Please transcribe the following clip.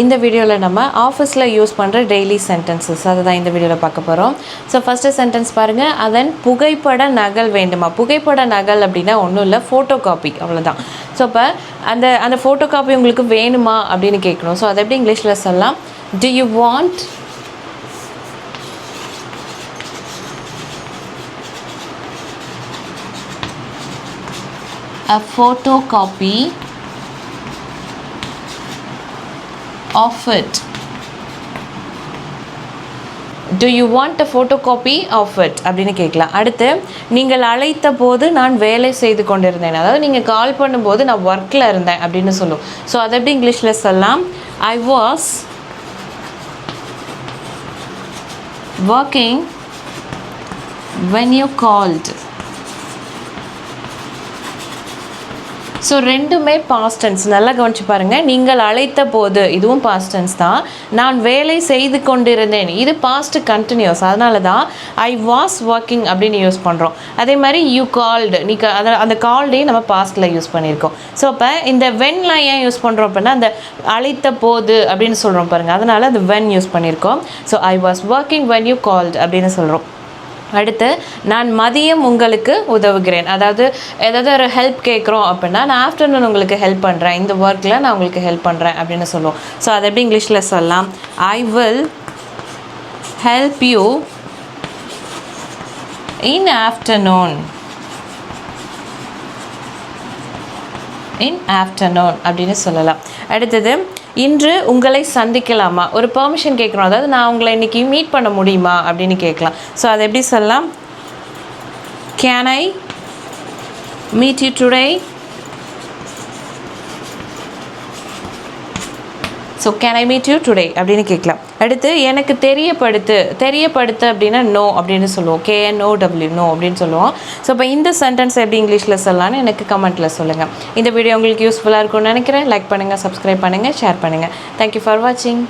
இந்த வீடியோவில் நம்ம ஆஃபீஸில் யூஸ் பண்ணுற டெய்லி சென்டென்சஸ் அதை தான் இந்த வீடியோவில் பார்க்க போகிறோம் ஸோ ஃபஸ்ட்டு சென்டென்ஸ் பாருங்கள் அதன் புகைப்பட நகல் வேண்டுமா? புகைப்பட நகல் அப்படின்னா ஒன்றும் இல்லை ஃபோட்டோ காப்பி அவ்வளோதான் ஸோ இப்போ அந்த அந்த ஃபோட்டோ காப்பி உங்களுக்கு வேணுமா அப்படின்னு கேட்கணும். ஸோ அதை எப்படி இங்கிலீஷில் சொல்லலாம்? Do you want a photocopy of it. You you want photocopy of it அப்படின்னு கேட்கலாம். அடுத்து நீங்கள் அழைத்த போது நான் வேலை செய்து கொண்டிருந்தேன். அதாவது நீங்கள் கால் பண்ணும்போது நான் ஒர்க்கில் இருந்தேன் அப்படின்னு சொல்லும். ஸோ அதை எப்படி இங்கிலீஷில் சொல்லலாம்? I was working when you called so ரெண்டுமே பாஸ்ட் டென்ஸ் நல்லா கவனிச்சு பாருங்கள் நீங்கள் அழைத்த போது இதுவும் பாஸ்ட் டென்ஸ் தான். நான் வேலை செய்து கொண்டிருந்தேன். இது பாஸ்ட் கண்டினியூஸ் அதனால தான் ஐ வாஸ் ஒர்க்கிங் அப்படின்னு யூஸ் பண்ணுறோம் அதே மாதிரி யூ கால்டு நீ க- அந்த கால்டையும் நம்ம பாஸ்ட்டில் யூஸ் பண்ணியிருக்கோம். ஸோ அப்போ இந்த வென்லாம் ஏன் யூஸ் பண்ணுறோம் அப்படின்னா அந்த அழைத்த போது அப்படின்னு சொல்கிறோம் பாருங்கள் அதனால் அந்த வென் யூஸ் பண்ணியிருக்கோம். So I was working when you called அப்படின்னு சொல்கிறோம் அடுத்து நான் மதியம் உங்களுக்கு உதவுகிறேன். அதாவது ஏதாவது ஒரு ஹெல்ப் கேட்குறோம் அப்படின்னா நான் ஆஃப்டர்நூன் உங்களுக்கு ஹெல்ப் பண்ணுறேன் இந்த ஒர்க்கில் நான் உங்களுக்கு ஹெல்ப் பண்ணுறேன் அப்படின்னு சொல்லுவோம். ஸோ அதை எப்படி இங்கிலீஷில் சொல்லலாம்? I will help you in afternoon in afternoon அப்படின்னு சொல்லலாம். அடுத்தது இன்று உங்களை சந்திக்கலாமா? ஒரு பெர்மிஷன் கேட்குறோம் அதாவது நான் உங்களை இன்றைக்கி மீட் பண்ண முடியுமா? அப்படின்னு கேட்கலாம். ஸோ அதை எப்படி சொல்லலாம்? Can I meet you today so can I meet you today அப்படின்னு கேட்கலாம். அடுத்து எனக்கு தெரியப்படுத்து தெரியப்படுத்து அப்படின்னா நோ அப்படின்னு சொல்லுவோம். கேஎன்ஓ டபிள்யூ நோ அப்படின்னு சொல்லுவோம். ஸோ இப்போ இந்த சென்டென்ஸ் எப்படி இங்கிலீஷில் சொல்லலாம்னு எனக்கு கமெண்ட்டில் சொல்லுங்கள் இந்த வீடியோ உங்களுக்கு யூஸ்ஃபுல்லாக இருக்கும்னு நினைக்கிறேன். லைக் பண்ணுங்கள் சப்ஸ்கிரைப் பண்ணுங்கள் ஷேர் பண்ணுங்கள் தேங்க்யூ ஃபார் வாட்சிங்